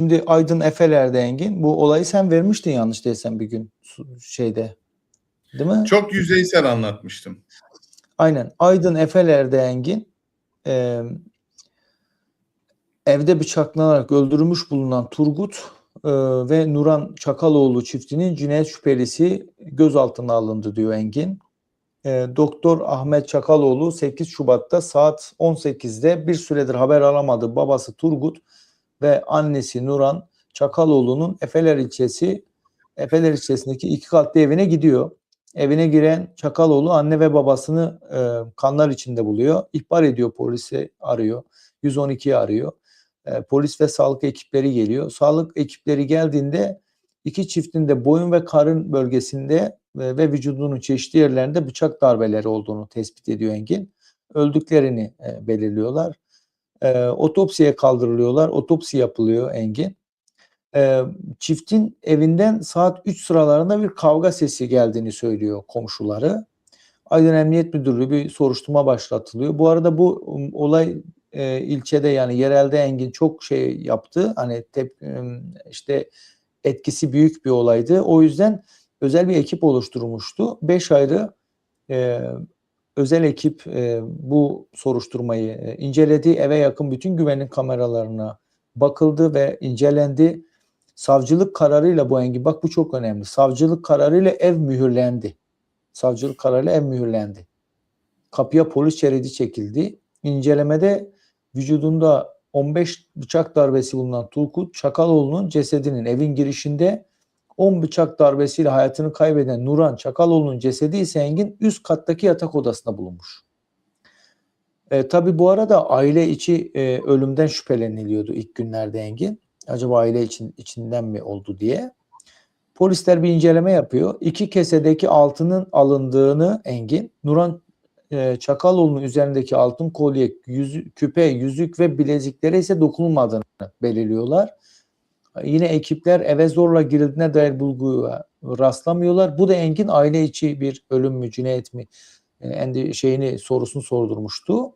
Şimdi Aydın Efeler'de Engin bu olayı sen vermiştin yanlış değilsem bir gün şeyde. Değil mi? Çok yüzeysel anlatmıştım. Aynen. Aydın Efeler'de Engin e, evde bıçaklanarak öldürülmüş bulunan Turgut e, ve Nuran Çakaloğlu çiftinin cinayet şüphelisi gözaltına alındı diyor Engin. E, Doktor Ahmet Çakaloğlu 8 Şubat'ta saat 18'de bir süredir haber alamadığı babası Turgut ve annesi Nuran Çakaloğlu'nun Efeler ilçesi Efeler ilçesindeki iki katlı evine gidiyor. Evine giren Çakaloğlu anne ve babasını e, kanlar içinde buluyor. İhbar ediyor polisi arıyor. 112'yi arıyor. E, polis ve sağlık ekipleri geliyor. Sağlık ekipleri geldiğinde iki çiftin de boyun ve karın bölgesinde e, ve vücudunun çeşitli yerlerinde bıçak darbeleri olduğunu tespit ediyor Engin. Öldüklerini e, belirliyorlar. E, otopsiye kaldırılıyorlar. Otopsi yapılıyor Engin. E, çiftin evinden saat 3 sıralarında bir kavga sesi geldiğini söylüyor komşuları. Aydın Emniyet Müdürlüğü bir soruşturma başlatılıyor. Bu arada bu um, olay e, ilçede yani yerelde Engin çok şey yaptı. Hani tep, işte etkisi büyük bir olaydı. O yüzden özel bir ekip oluşturulmuştu. Beş ayrı e, özel ekip e, bu soruşturmayı e, inceledi. Eve yakın bütün güvenlik kameralarına bakıldı ve incelendi. Savcılık kararıyla bu Engin bak bu çok önemli. Savcılık kararıyla ev mühürlendi. Savcılık kararıyla ev mühürlendi. Kapıya polis şeridi çekildi. İncelemede vücudunda 15 bıçak darbesi bulunan Turgut Çakaloğlu'nun cesedinin evin girişinde 10 bıçak darbesiyle hayatını kaybeden Nuran Çakaloğlu'nun cesedi ise Engin üst kattaki yatak odasında bulunmuş. E, tabii bu arada aile içi e, ölümden şüpheleniliyordu ilk günlerde Engin. Acaba aile için içinden mi oldu diye. Polisler bir inceleme yapıyor. İki kesedeki altının alındığını Engin, Nuran e, Çakaloğlu'nun üzerindeki altın kolye, yüzü, küpe, yüzük ve bileziklere ise dokunulmadığını belirliyorlar. Yine ekipler eve zorla girildiğine dair bulguya rastlamıyorlar. Bu da Engin aile içi bir ölüm mü, cinayet mi e, şeyini sorusunu sordurmuştu.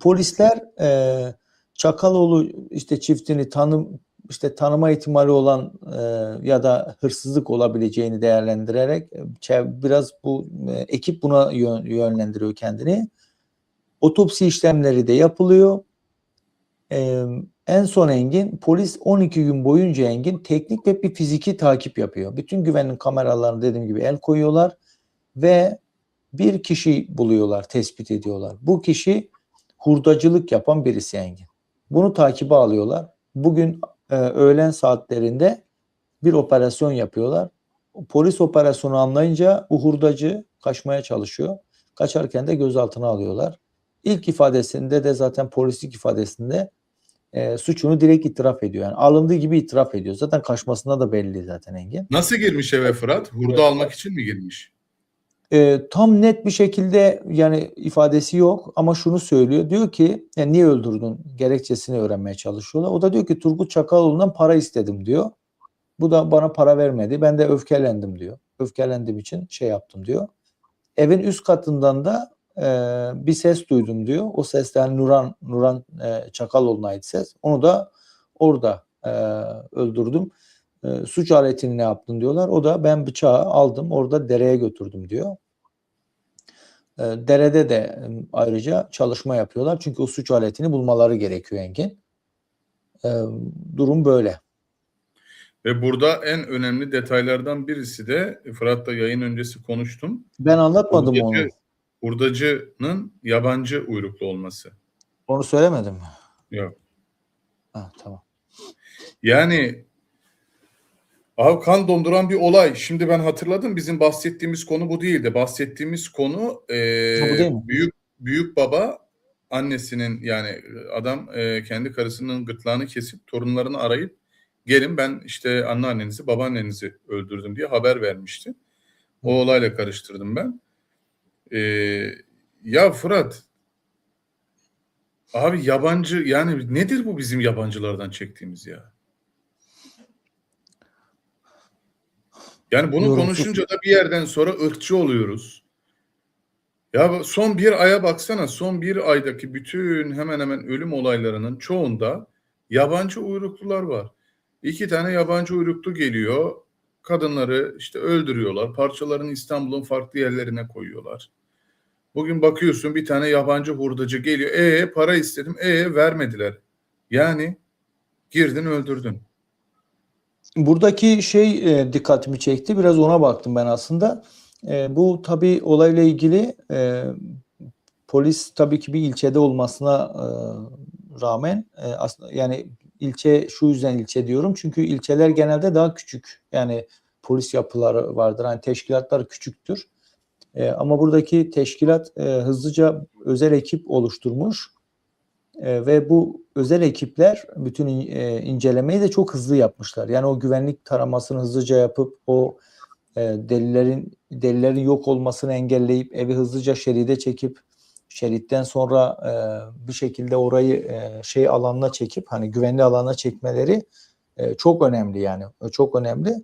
Polisler e, Çakaloğlu işte çiftini tanım işte tanıma ihtimali olan e, ya da hırsızlık olabileceğini değerlendirerek e, biraz bu e, ekip buna yön- yönlendiriyor kendini. Otopsi işlemleri de yapılıyor. E, en son Engin polis 12 gün boyunca Engin teknik ve bir fiziki takip yapıyor. Bütün güvenlik kameralarına dediğim gibi el koyuyorlar ve bir kişi buluyorlar, tespit ediyorlar. Bu kişi hurdacılık yapan birisi Engin. Bunu takibe alıyorlar. Bugün e, öğlen saatlerinde bir operasyon yapıyorlar. Polis operasyonu anlayınca bu hurdacı kaçmaya çalışıyor. Kaçarken de gözaltına alıyorlar. İlk ifadesinde de zaten polislik ifadesinde e, suçunu direkt itiraf ediyor. Yani alındığı gibi itiraf ediyor. Zaten kaçmasında da belli zaten Engin. Nasıl girmiş eve Fırat? Hurda almak için mi girmiş? E, tam net bir şekilde yani ifadesi yok ama şunu söylüyor. Diyor ki yani niye öldürdün gerekçesini öğrenmeye çalışıyorlar. O da diyor ki Turgut Çakaloğlu'ndan para istedim diyor. Bu da bana para vermedi. Ben de öfkelendim diyor. Öfkelendiğim için şey yaptım diyor. Evin üst katından da e, bir ses duydum diyor. O ses yani Nuran Nuran e, Çakaloğlu'na ait ses. Onu da orada e, öldürdüm. E, suç aletini ne yaptın diyorlar. O da ben bıçağı aldım orada dereye götürdüm diyor. E, derede de ayrıca çalışma yapıyorlar. Çünkü o suç aletini bulmaları gerekiyor Engin. E, durum böyle. Ve burada en önemli detaylardan birisi de Fırat'la yayın öncesi konuştum. Ben anlatmadım onu. Hurdacı, hurdacının yabancı uyruklu olması. Onu söylemedim mi? Yok. Ha, tamam. Yani abi kan donduran bir olay. Şimdi ben hatırladım bizim bahsettiğimiz konu bu değildi. Bahsettiğimiz konu e, değil mi? büyük büyük baba annesinin yani adam e, kendi karısının gırtlağını kesip torunlarını arayıp gelin ben işte anneannenizi babaannenizi öldürdüm diye haber vermişti. O olayla karıştırdım ben. E, ya Fırat abi yabancı yani nedir bu bizim yabancılardan çektiğimiz ya? Yani bunu Yorumsuz. konuşunca da bir yerden sonra ırkçı oluyoruz. Ya son bir aya baksana son bir aydaki bütün hemen hemen ölüm olaylarının çoğunda Yabancı uyruklular var. İki tane yabancı uyruklu geliyor. Kadınları işte öldürüyorlar. Parçalarını İstanbul'un farklı yerlerine koyuyorlar. Bugün bakıyorsun bir tane yabancı hurdacı geliyor. E para istedim. E vermediler. Yani girdin öldürdün. Buradaki şey e, dikkatimi çekti. Biraz ona baktım ben aslında. E, bu tabii olayla ilgili e, polis tabii ki bir ilçede olmasına e, rağmen e, aslında yani ilçe şu yüzden ilçe diyorum. Çünkü ilçeler genelde daha küçük. Yani polis yapıları vardır. Hani teşkilatlar küçüktür. E, ama buradaki teşkilat e, hızlıca özel ekip oluşturmuş. E, ve bu özel ekipler bütün e, incelemeyi de çok hızlı yapmışlar. Yani o güvenlik taramasını hızlıca yapıp o e, delillerin delillerin yok olmasını engelleyip evi hızlıca şeride çekip şeritten sonra e, bir şekilde orayı e, şey alanına çekip hani güvenli alana çekmeleri e, çok önemli yani E, çok önemli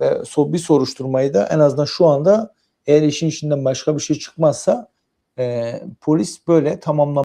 ve so, bir soruşturmayı da en azından şu anda eğer işin içinden başka bir şey çıkmazsa e, polis böyle tamamlamak